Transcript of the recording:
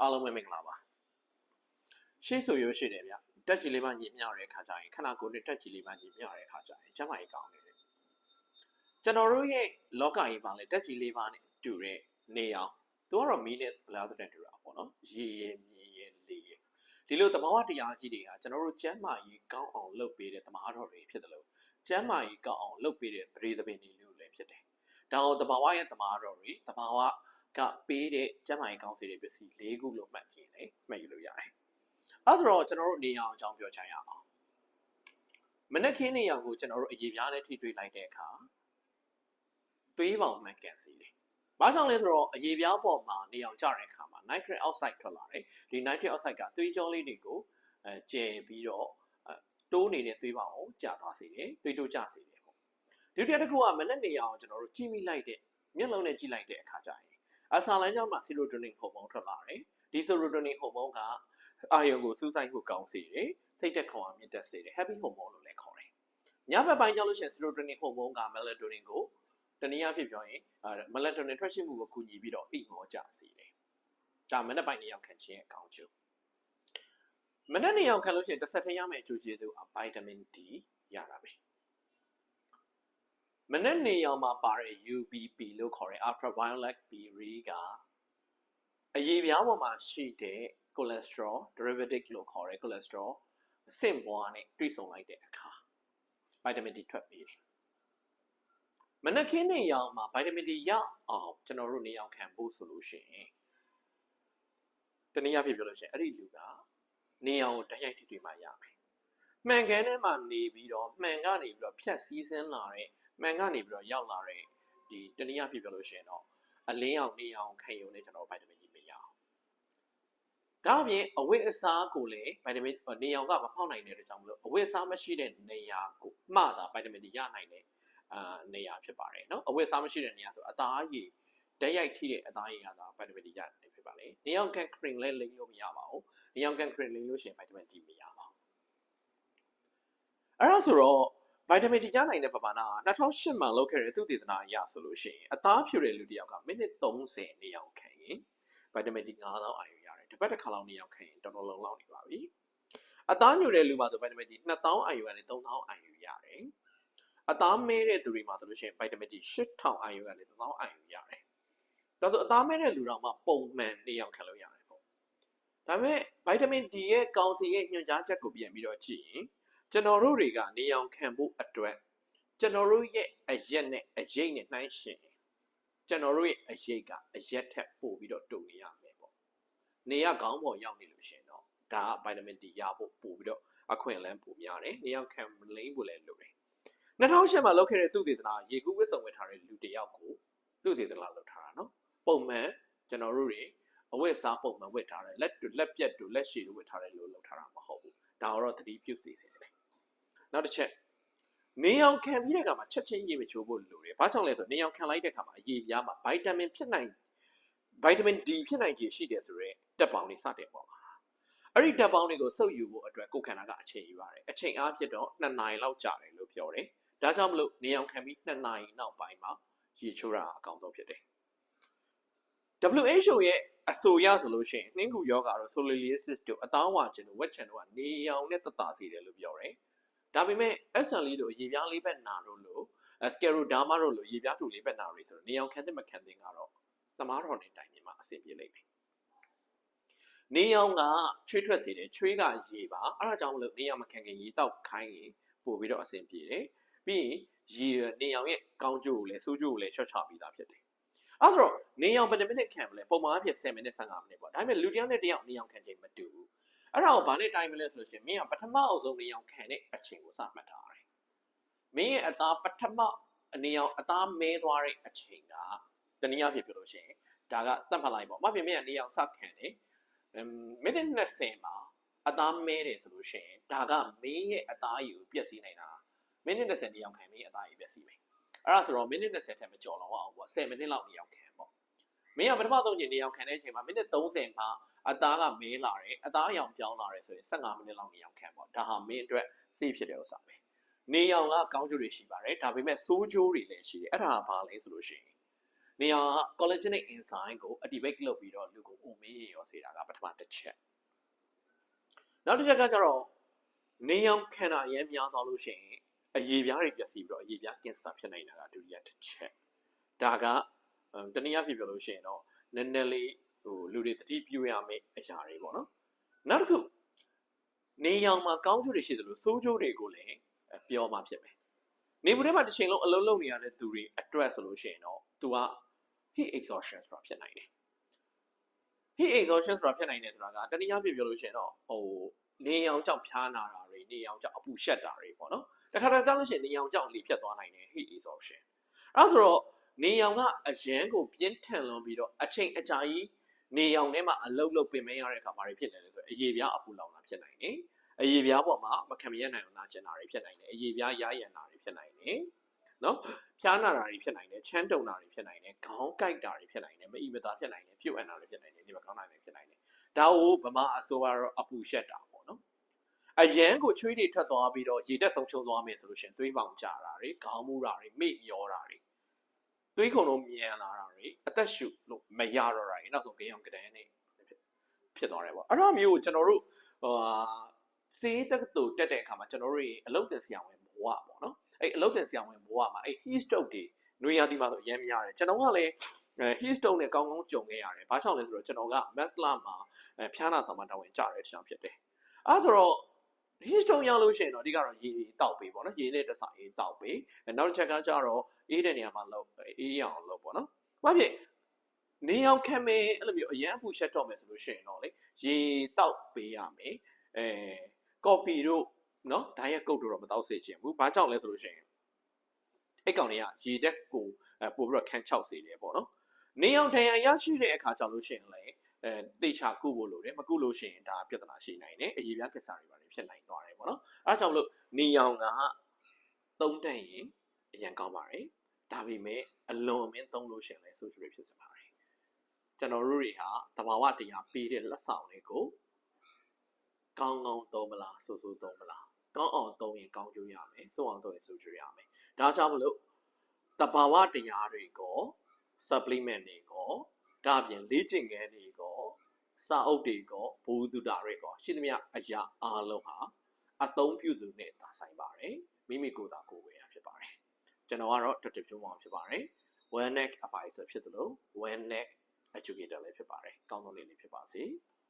အားလုံးပဲမင်္ဂလာပါရှေ့ဆိုရိုးရှိတယ်ဗျတက်ကြီးလေးမှညီမျှတဲ့ခါကျရင်ခန္ဓာကိုယ်နဲ့တက်ကြီးလေးမှညီမျှတဲ့ခါကျရင်ကျမကြီးကောင်းနေတယ်ကျွန်တော်တို့ရဲ့လောကကြီးပါလေတက်ကြီးလေးပါနဲ့တူတဲ့နေအောင်သူကတော့မီးနဲ့ဘလားတဲ့တူတာပေါ့နော်ရေရမြေရလေရဒီလိုတဘာဝတရားကြီးတွေကကျွန်တော်တို့ကျမ်းမာရေးကောင်းအောင်လုပ်ပေးတဲ့တမားတော်တွေဖြစ်တယ်လို့ကျမ်းမာရေးကောင်းအောင်လုပ်ပေးတဲ့ပရိသပင်တွေလို့လည်းဖြစ်တယ်ဒါကိုတဘာဝရဲ့တမားတော်တွေတဘာဝ ကပေးတဲ့ကျမ်းမာရေးကောင်းစီတွေပစ္စည်း၄ခုလို့မှတ်ကြည့်လေမှတ်ယူလို့ရတယ်။အဲဆိုတော့ကျွန်တော်တို့နေအောင်အကြောင်းပြောချင်ရအောင်။မနက်ခင်းနေအောင်ကိုကျွန်တော်တို့အရေးပြားနဲ့ထိတွေ့လိုက်တဲ့အခါသွေးပေါင်မှန်ကန်စီတယ်။ဘာကြောင့်လဲဆိုတော့အရေးပြားပေါ်မှာနေအောင်ကြတဲ့အခါမှာ nitric oxide ထွက်လာတယ်။ဒီ nitric oxide ကသွေးကြောလေးတွေကိုအဲကျယ်ပြီးတော့တိုးနေတဲ့သွေးပေါင်ကိုကျသွားစေတယ်။သွေးတိုးကျစေတယ်ပေါ့။ဒီတစ်တစ်ခုကမနက်နေအောင်ကျွန်တော်တို့ကြည့်မိလိုက်တဲ့မျက်လုံးနဲ့ကြည့်လိုက်တဲ့အခါကျရင် အဆာလမ်းကြောင့်မှ serotonin ဟော်မုန်းထွက်လာတယ်ဒီ serotonin ဟော်မုန်းကအာယုံကိုစူးစိုက်ဖို့ကောင်းစေတယ်စိတ်သက်ခွန်အားမြင့်တက်စေတယ် happy hormone လို့လည်းခေါ်တယ်ညဘက်ပိုင်းကျလို့ရှိရင် serotonin ဟော်မုန်းက melatonin ကိုတနည်းအားဖြင့်ပြောရင် melatonin ထွက်ရှိမှုကိုကူညီပြီးတော့အိပ်မောကြစေတယ်ဒါမနေ့ပိုင်းနေရောက်ခံခြင်းရဲ့အကောင်းကျိုးမနေ့နေရောက်ခံလို့ရှိရင်တစ်ဆက်ထည့်ရမယ့်အကျိုးကျေးဇူးအ vitamin D ရတာပဲ မနေ့နေရောင်မှာပါတဲ့ UVB လို့ခေါ်တဲ့ ultraviolet B ray ကအရေးပြားပေါ်မှာရှိတဲ့ cholesterol derivative လို့ခေါ်တဲ့ cholesterol အဆင့်ပွားနဲ့တွိဆုံလိုက်တဲ့အခါ vitamin D ထွက်ပေးတယ်မနက်ခင်းနေရောင်မှာ vitamin D ရအောင်ကျွန်တော်တို့နေရောင်ခံဖို့ဆိုလို့ရှိရင်တနည်းအားဖြင့်ပြောလို့ရှိရင်အဲ့ဒီလူကနေရောင်ကိုတိုက်ရိုက်ထိတွေ့မှရမယ်မှန်ကန်ထဲမှာနေပြီးတော့မှန်ကနေပြီးတော့ဖြတ်စည်းစင်းလာတဲ့ မှန်ကနေပြီးတော့ရောက်လာတဲ့ဒီတနည်းအားဖြင့်ပြောလို့ရှိရင်တော့အလင်းအောင်နေအောင်ခံရုံနဲ့ကျွန်တော်ဗိုက်တာမင်ကြီးမရအောင်ဒါအပြင်အဝတ်အစားကိုလည်းဗိုက်တာမင်နေအောင်ကမဖောက်နိုင်တဲ့အတွက်ကြောင့်မလို့အဝတ်အစားမရှိတဲ့နေရာကိုမှသာဗိုက်တာမင်ကြီးရနိုင်တဲ့အာနေရာဖြစ်ပါတယ်နော်အဝတ်အစားမရှိတဲ့နေရာဆိုအသားရည်ဓာတ်ရိုက်ထိတဲ့အသားရည်ရတာဗိုက်တာမင်ကြီးရတယ်ဖြစ်ပါလေနေအောင်ကန်ခရင်လည်းလိမ့်လို့မရပါဘူးနေအောင်ကန်ခရင်လိမ့်လို့ရှိရင်ဗိုက်တာမင်ကြီးမရပါဘူးအဲ့ဒါဆိုတော့ ဗိုက်တာမင် D ရနိုင်တဲ့ပမာဏက2008မှာလုပ်ခဲ့တဲ့သုတေသနအရဆိုလို့ရှိရင်အသားဖြူတဲ့လူတစ်ယောက်ကမိနစ်30နေအောင်ခံရင်ဗိုက်တာမင် D 9000အာရုံရတယ်တစ်ပတ်တစ်ခါလောက်နေအောင်ခံရင်တော်တော်လုံးလောက်နေပါပြီအသားညိုတဲ့လူမှာဆိုဗိုက်တာမင် D 2000အာရုံရတယ်3000အာရုံရတယ်အသားမဲတဲ့သူတွေမှာဆိုလို့ရှိရင်ဗိုက်တာမင် D 8000အာရုံရတယ်1000အာရုံရတယ်ဒါဆိုအသားမဲတဲ့လူတော်မှာပုံမှန်နေအောင်ခံလို့ရတယ်ပေါ့ဒါပေမဲ့ဗိုက်တာမင် D ရဲ့ကောင်စီရဲ့ညွှန်ကြားချက်ကိုပြန်ပြီးတော့ကြည့်ရင် ကျွန်တော်တို့တွေကနေအောင်ခံဖို့အတွက်ကျွန်တော်တို့ရဲ့အရက်နဲ့အရိပ်နဲ့နှိုင်းယှဉ်ကျွန်တော်တို့ရဲ့အရိပ်ကအရက်ထက်ပိုပြီးတော့တုံနေရမယ်ပေါ့နေရကောင်းပေါ်ရောက်နေလို့ရှင်တော့ဒါကဗိုက်တာမင် D ရဖို့ပိုပြီးတော့အခွင့်အလမ်းပိုများတယ်နေအောင်ခံလိမ့်ဖို့လည်းလိုတယ်2008မှာလုပ်ခဲ့တဲ့သူတေသနာရေကူးဝစ်စုံဝယ်ထားတဲ့လူတယောက်ကိုသူတေသနာလုပ်ထားတာနော်ပုံမှန်ကျွန်တော်တို့တွေအဝတ်စားပုံမှန်ဝတ်ထားတယ်လက်လက်ပြက်တူလက်ရှည်တို့ဝတ်ထားတယ်လို့လုပ်ထားတာမဟုတ်ဘူးဒါတော့သတိပြုစီစီတယ် နောက်တစ်ချက်နေအောင်ခံပြီးတဲ့အခါမှာချက်ချင်းရေမချိုးဖို့လိုတယ်။ဘာကြောင့်လဲဆိုနေအောင်ခံလိုက်တဲ့အခါမှာအရေပြားမှာဗိုက်တာမင်ဖြစ်နိုင်ဗိုက်တာမင် D ဖြစ်နိုင်ခြေရှိတယ်ဆိုတော့တက်ပေါင်းတွေစတင်ပေါ်လာ။အဲ့ဒီတက်ပေါင်းတွေကိုစုပ်ယူဖို့အတွက်ကိုယ်ခန္ဓာကအချိန်ယူရတယ်။အချိန်အားဖြင့်တော့2နာရီလောက်ကြာတယ်လို့ပြောတယ်။ဒါကြောင့်မလို့နေအောင်ခံပြီး2နာရီနောက်ပိုင်းမှာရေချိုးတာအကောင်းဆုံးဖြစ်တယ်။ WHO ရဲ့အဆိုရဆိုလို့ရှိရင်နှင်းကူယောဂါတို့ psoriasis တို့အသားဝါခြင်းတို့ဝက်ချန်တို့ကနေအောင်နဲ့တတစီတယ်လို့ပြောတယ်။ ဒါပေမဲ့ SN လေးတို့ရေပြားလေးဘက်နာတို့လို့ scleroderma တို့လို့ရေပြားတူလေးဘက်နာတွေဆိုတော့နေအောင်ခံတဲ့မခံတဲ့ကတော့သမားတော်နေတိုင်နေမှာအဆင်ပြေလိမ့်မယ်။နေအောင်ကချွေးထွက်စေတယ်ချွေးကရေပါအဲ့ဒါကြောင့်မလို့နေအောင်မခံခင်ရေတောက်ခိုင်းရင်ပို့ပြီးတော့အဆင်ပြေတယ်။ပြီးရင်ရေနေအောင်ရဲ့ကောင်းကျိုးကိုလည်းစိုးကျိုးကိုလည်းချော့ချပြီးသားဖြစ်တယ်။အဲ့တော့နေအောင်ဘယ်နှမိနစ်ခံမလဲပုံမှန်အဖြစ်10မိနစ်15မိနစ်ပေါ့ဒါပေမဲ့လူတစ်ယောက်နဲ့တစ်ယောက်နေအောင်ခံချိန်မတူဘူး အဲ့ဒါကိုဘာနဲ့တိုင်းမလဲဆိုလို့ရှိရင်မင်းကပထမအဆုံးနေအောင်ခံတဲ့အချိန်ကိုစမှတ်ထားရတယ်။မင်းရဲ့အသားပထမအနေအောင်အသားမဲသွားတဲ့အချိန်ကတနည်းအားဖြင့်ပြောလို့ရှိရင်ဒါကသတ်မှတ်လိုက်ပေါ့။မဖြစ်မင်းကနေအောင်စခံတယ်။မိနစ်20မှာအသားမဲတယ်ဆိုလို့ရှိရင်ဒါကမင်းရဲ့အသားရည်ကိုပြည့်စည်နေတာမိနစ်20နေအောင်ခံမင်းအသားရည်ပြည့်စည်မယ်။အဲ့ဒါဆိုတော့မိနစ်20ထက်မကျော်တော့အောင်ပေါ့10မိနစ်လောက်နေအောင်ခံပေါ့။ မင်းကပထမဆုံးချိန်နေအောင်ခံတဲ့အချိန်မှာမိနစ်30မှာအသားကမင်းလာတယ်အသားရောင်ပြောင်းလာတယ်ဆိုရင်15မိနစ်လောက်နေအောင်ခံပေါ့ဒါဟာမင်းအတွက်စေးဖြစ်တဲ့ဥစ္စာပဲနေရောင်ကကောင်းကျိုးတွေရှိပါတယ်ဒါပေမဲ့ဆိုးကျိုးတွေလည်းရှိတယ်အဲ့ဒါကဘာလဲဆိုလို့ရှိရင်နေရောင်က collagenate enzyme ကို activate လုပ်ပြီးတော့လူကိုအိုမေးရေရောစေတာကပထမတစ်ချက်နောက်တစ်ချက်ကကျတော့နေရောင်ခန္ဓာအရင်များသွားလို့ရှိရင်အရေပြားတွေပျက်စီးပြီးတော့အရေပြားကင်ဆာဖြစ်နိုင်တာကဒုတိယတစ်ချက်ဒါကအမ် တနည်းအားဖြင့်ပြောလို့ရှိရင်တော့နည်းနည်းလေးဟိုလူတွေသတိပြုရမယ့်အရာတွေပေါ့နော်နောက်တစ်ခုနေရောင်မှာကောင်းကျိုးတွေရှိသလိုဆိုးကျိုးတွေကိုလည်းပြောမှဖြစ်မယ်နေဘူးထဲမှာတစ်ချိန်လုံးအလုံးလုံးနေရတဲ့သူတွေအတွက်ဆိုလို့ရှိရင်တော့သူက heat exhaustion ဆိုတာဖြစ်နိုင်တယ် heat exhaustion ဆိုတာဖြစ်နိုင်တယ်ဆိုတာကတနည်းအားဖြင့်ပြောလို့ရှိရင်တော့ဟိုနေရောင်ကြောင့်ဖျားနာတာတွေနေရောင်ကြောင့်အပူရှက်တာတွေပေါ့နော်တခါတည်းကြောက်လို့ရှိရင်နေရောင်ကြောင့်လေဖြတ်သွားနိုင်တယ် heat exhaustion အဲဒါဆိုတော့ နေရောင်ကအရန်ကိုပြင်းထန်လွန်ပြီးတော့အချိန်အကြာကြီးနေရောင်ထဲမှာအလုတ်လုတ်ပင်မရတဲ့အခါဘာတွေဖြစ်လဲလဲဆိုတော့အရေပြားအပူလောင်တာဖြစ်နိုင်တယ်အရေပြားပေါ်မှာမခံမရနိုင်အောင်နာကျင်တာတွေဖြစ်နိုင်တယ်အရေပြားရရန်တာတွေဖြစ်နိုင်တယ်နော်ဖျားနာတာတွေဖြစ်နိုင်တယ်ချမ်းတုံတာတွေဖြစ်နိုင်တယ်ခေါင်းကိုက်တာတွေဖြစ်နိုင်တယ်မအီမသာဖြစ်နိုင်တယ်ပြုတ်အန်တာတွေဖြစ်နိုင်တယ်ဒီမှာကောင်းတာတွေဖြစ်နိုင်တယ်ဒါကိုဗမာအစိုးရတော့အပူရှက်တာပေါ့နော်အရန်ကိုချွေးတွေထွက်သွားပြီးတော့ရေတက်ဆုံးချုံသွားမယ်ဆိုလို့ရှိရင်သွေးပေါင်ကျတာတွေခေါင်းမူတာတွေမိမျောတာတွေ သွေးခုံလုံးမြန်လာတာတွေအသက်ရှူလို့မရတော့တာတွေနောက်ဆုံးဂိမ်းအောင်ကတန်းနေဖြစ်သွားတယ်ပေါ့အဲ့တော့မျိုးကိုကျွန်တော်တို့ဟိုစေးတက်တူတက်တဲ့အခါမှာကျွန်တော်တို့အလုပ်တင်ဆရာဝန်ဘဝပေါ့နော်အဲ့အလုပ်တင်ဆရာဝန်ဘဝမှာအဲ့ heat stroke တွေနွေရာသီမှာဆိုအရင်များတယ်ကျွန်တော်ကလည်းအဲ heat stroke နဲ့ကောင်းကောင်းကြုံခဲ့ရတယ်ဘာကြောင့်လဲဆိုတော့ကျွန်တော်က mass လာမှာအဲဖျားနာဆောင်မတာဝန်ကြတဲ့တစ်ချောင်းဖြစ်တယ်အဲ့ဆိုတော့ heat stroke ရောက်လို့ရှိရင်တော့အဓိကတော့ရေတောက်ပေးပေါ့နော်ရေနဲ့တဆအေးတောက်ပေးနောက်တစ်ချက်ကကျတော့အေးတဲ့နေရာမှာလောက်အေးရအောင်လုပ်ပေါ့နော်ဘာဖြစ်နေအောင်ခံမယ်အဲ့လိုမျိုးအရန်အပူရှက်တော့မယ်ဆိုလို့ရှိရင်တော့လေရေတောက်ပေးရမယ်အဲကော်ဖီတို့နော်ဒိုင်းရက်ကုတ်တို့တော့မတောက်စေချင်ဘူးဘာကြောင့်လဲဆိုလို့ရှိရင်အဲ့ကောင်တွေကရေတက်ကိုအဲပို့ပြီးတော့ခန်းချောက်စေတယ်ပေါ့နော်နေအောင်ထရန်ရရှိတဲ့အခါကြောင့်လို့ရှိရင်လေ အဲတေချာကုဖို့လိုတယ်မကုလို့ရှိရင်ဒါပြဿနာရှိနိုင်တယ်အရေးပြကိစ္စတွေပါတယ်ဖြစ်နိုင်သွားတယ်ပေါ့နော်အဲဒါကြောင့်မလို့နေအောင်ကသုံးတန်ရင်အရင်ကောင်းပါတယ်ဒါပေမဲ့အလွန်အမင်းသုံးလို့ရှိရင်လည်းဆိုးကျိုးတွေဖြစ်စပါတယ်ကျွန်တော်တို့တွေဟာတဘာဝတရားပေးတဲ့လက်ဆောင်တွေကိုကောင်းကောင်းသုံးမလားဆိုးဆိုးသုံးမလားကောင်းအောင်သုံးရင်ကောင်းကျိုးရမယ်ဆိုးအောင်သုံးရင်ဆိုးကျိုးရမယ်ဒါကြောင့်မလို့တဘာဝတရားတွေကို supplement တွေကို ဒါအပြင်လေ့ကျင့်ခန်းတွေကိုစာအုပ်တွေကိုဘူဒုတာတွေကိုရှိသမျှအရာအားလုံးဟာအသုံးပြုသူနဲ့သာဆိုင်ပါတယ်မိမိကိုယ်သာကိုယ်ဝယ်ရဖြစ်ပါတယ်ကျွန်တော်ကတော့ Dr. ဖြိုးမောင်ဖြစ်ပါတယ် Wellneck advisor ဖြစ်တယ်လို့ Wellneck educator လည်းဖြစ်ပါတယ်ကောင်းသောနေ့လေးဖြစ်ပါစေ။